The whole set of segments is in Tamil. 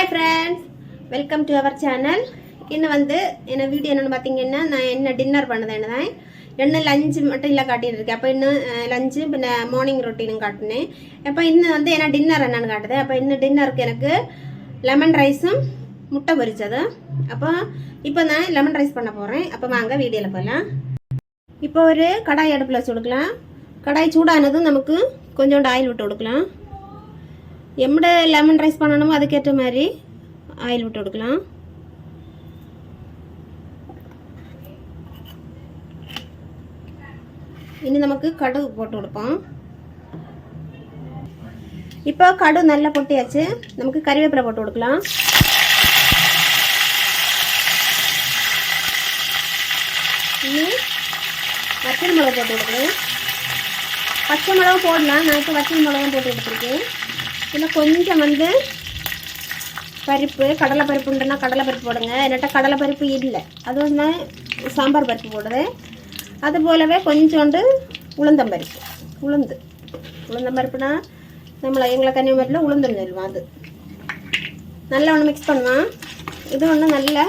Hi friends welcome to our channel இன்னும் வந்து என்ன வீடியோ என்னென்னு பார்த்தீங்கன்னா நான் என்ன டின்னர் பண்ணது தான் இன்னும் லஞ்சு மட்டும் இல்லை காட்டியிருக்கேன் அப்போ இன்னும் லஞ்சு பின்ன மார்னிங் ரொட்டீனும் காட்டினேன். அப்போ இன்னும் வந்து என்ன டின்னர் என்னென்னு காட்டுது. அப்போ இன்னும் டின்னருக்கு எனக்கு லெமன் ரைஸும் முட்டை பொரிச்சது. அப்போ இப்போ நான் லெமன் ரைஸ் பண்ண போகிறேன் அப்போ வாங்க வீடியோவில் போகலாம் இப்போ ஒரு கடாய் அடுப்பில் வச்சு கொடுக்கலாம். கடாய் சூடானதும் நமக்கு கொஞ்சோண்டு ஆயில் விட்டு கொடுக்கலாம். எம்மட லெமன் ரைஸ் பண்ணணுமோ அதுக்கேற்ற மாதிரி ஆயில் விட்டு கொடுக்கலாம் இனி நமக்கு கடுகு போட்டு கொடுப்போம். இப்போ கடு நல்லா பொட்டியாச்சு நமக்கு கறிவேப்பிலை போட்டு கொடுக்கலாம். இனி வத்தல் மிளகு போட்டு கொடுக்குறேன் பச்சை மிளகா போடலாம். நான் இப்போ வத்தல் மிளகா போட்டு எடுத்துருக்கேன் இதில் கொஞ்சம் வந்து பருப்பு கடலை பருப்பு உண்டுன்னா கடலை பருப்பு போடுங்க. என்னட்ட கடலை பருப்பு இல்லை. அது வந்து சாம்பார் பருப்பு போடுறேன் அது போலவே கொஞ்சோண்டு உளுந்தம் பருப்பு. உளுந்து. உளுந்தம் பருப்புனா நம்மளை எங்களை கன்னியாகுமரியில் உளுந்துன்னு சொல்லுவோம் அது. நல்லா ஒன்று மிக்ஸ் பண்ணுவோம் இது ஒன்று நல்லா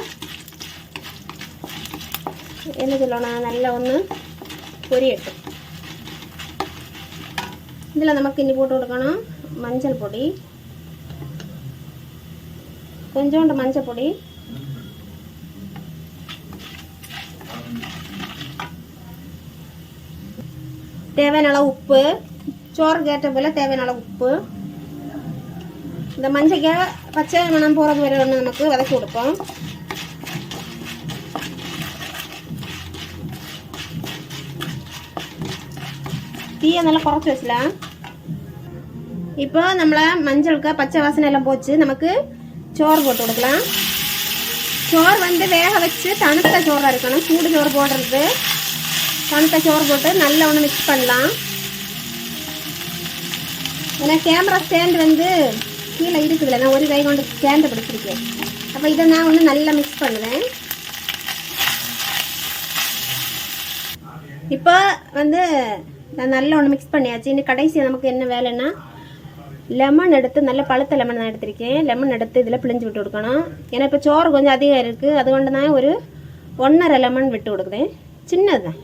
என்ன சொல்லணும் நல்லா ஒன்று பொரியட்டும். இதில் நமக்கு இன்னி போட்டு கொடுக்கணும். மஞ்சள் பொடி. கொஞ்சோண்டு மஞ்சள் பொடி. தேவையான அளவு உப்பு. சோறு ஏற்ற போல தேவையான அளவு உப்பு. இந்த மஞ்சக்காய் பச்சை மணம் போகிறது வரை ஒன்று நமக்கு வதக்கி கொடுப்போம். தீயை நல்லா குறைச்சி வச்சலாம் இப்போ நம்மளை மஞ்சளுக்கு பச்சை வாசனை எல்லாம் போச்சு நமக்கு சோறு போட்டு கொடுக்கலாம். சோறு வந்து வேக வச்சு தணுத்த சோறாக இருக்கணும். சூடு சோறு போடுறது. தணுத்த சோறு போட்டு நல்லா ஒன்று மிக்ஸ் பண்ணலாம். ஏன்னா கேமரா ஸ்டாண்ட் வந்து கீழே இருக்குதுல்ல நான் ஒரு கை கொண்டு ஸ்டாண்டை பிடிச்சிருக்கேன். அப்போ இதை நான் வந்து நல்லா மிக்ஸ் பண்ணுவேன். இப்போ வந்து நான் நல்லா ஒன்று மிக்ஸ் பண்ணியாச்சு. இன்னும் கடைசி நமக்கு என்ன வேலைன்னா லெமன் எடுத்து நல்ல பழுத்த லெமன் தான் எடுத்திருக்கேன். லெமன் எடுத்து இதில் பிழிஞ்சு விட்டு கொடுக்கணும். ஏன்னா இப்போ சோறு கொஞ்சம் அதிகம் இருக்குது அதுகொண்டு தான் ஒரு ஒன்றரை லெமன் விட்டு கொடுக்குறேன். சின்னது தான்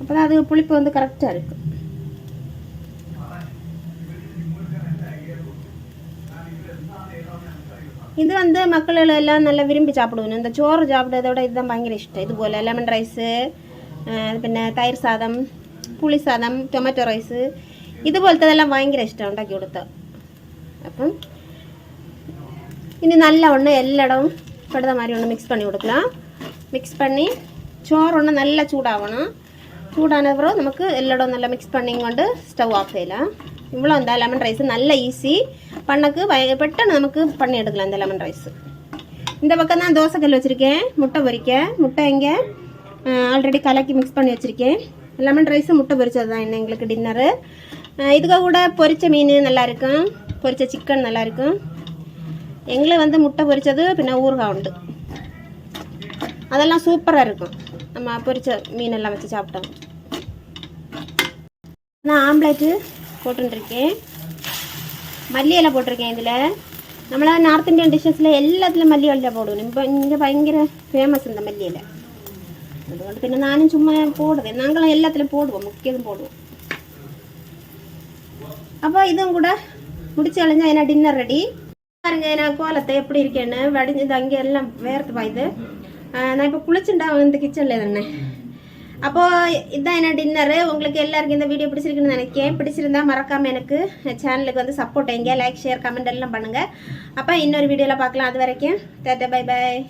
அப்போ தான் அது புளிப்பு வந்து கரெக்டாக இருக்குது இது வந்து மக்கள் எல்லாம் நல்லா விரும்பி சாப்பிடுவோம் இந்த சோறு சாப்பிட்றத விட இதுதான் பயங்கர இஷ்டம். இது போல் லெமன் ரைஸு பின்ன தயிர் சாதம் പുളി സാദം ടൊമാറ്റോ റൈസ് ഇതുപോലത്തതെല്ലാം ഭയങ്കര ഇഷ്ടം ഉണ്ടാക്കി കൊടുത്ത അപ്പം ഇനി നല്ലവണ്ണം എല്ലായിടവും പെടുന്ന மாதிரி ஒன்று மிக்ஸ் பண்ணி கொடுக்கலாம் மிக்ஸ் பண்ணி ചോറ് ஒன்று നല്ല ചൂടാവണം ചൂടാനപ്പുറം നമുക്ക് എല്ലായിടവും നല്ല മിക്സ് பண்ணிங்கொண்டு ஸ்டவ் ஆஃப் செய்யலாம் இவ்வளோ இந்த லெமன் ரைஸ் நல்ல ஈஸி பண்ணக்கு பய பெட்டன்னு நமக்கு பண்ணி எடுக்கலாம் இந்த லெமன் ரைஸ் இந்த பக்கம் தான் தோசைக்கல் வச்சுருக்கேன் முட்டை பொரிக்க முட்டை எங்கே ஆல்ரெடி கலக்கி மிக்ஸ் பண்ணி வச்சுருக்கேன் லெமன் ரைஸு முட்டை பொரிச்சது தான் என்ன எங்களுக்கு டின்னரு இதுக்கு கூட பொரிச்ச மீன் நல்லாயிருக்கும் பொரிச்ச சிக்கன் நல்லாயிருக்கும் எங்களை வந்து முட்டை பொரிச்சது பின்ன ஊறுகாய் உண்டு. அதெல்லாம் சூப்பராக இருக்கும். நம்ம பொரிச்ச மீனெல்லாம் வச்சு சாப்பிட்டோம். நான் ஆம்லேட்டு போட்டுருக்கேன் மல்லி இலை போட்டிருக்கேன் இதில். நம்மளா நார்த் இந்தியன் டிஷ்ஷஸில் எல்லாத்துலேயும் மல்லி இலை போடுவோம். இப்போ இங்கே பயங்கர ஃபேமஸ் இந்த மல்லி അതുകൊണ്ട് പിന്നെ ഞാനും ചുമ്മാ പോടുത് ഞങ്ങൾ എല്ലാത്തിലും പോടുவோം മുക്കിയതും പോടുவோം അപ്പോൾ ഇതും കൂടെ முடிச்சு கழிஞ்சா என்ன டின்னர் ரெடி பாருங்க நான் கோலத்தை எப்படி இருக்கேன்னு வடிஞ்சது அங்கே எல்லாம் வேர்த்து பாயுது நான் இப்போ குளிச்சுட்டா வந்து கிச்சனில் தானே அப்போது இதுதான் என்ன டின்னரு உங்களுக்கு எல்லாருக்கும் இந்த வீடியோ பிடிச்சிருக்குன்னு நினைக்கிறேன் பிடிச்சிருந்தா மறக்காமல் எனக்கு சேனலுக்கு வந்து சப்போர்ட் எங்க லைக் ஷேர் கமெண்ட் எல்லாம் பண்ணுங்கள் அப்போ இன்னொரு வீடியோவில் பார்க்கலாம் அது வரைக்கும் தேட்டா பை பாய்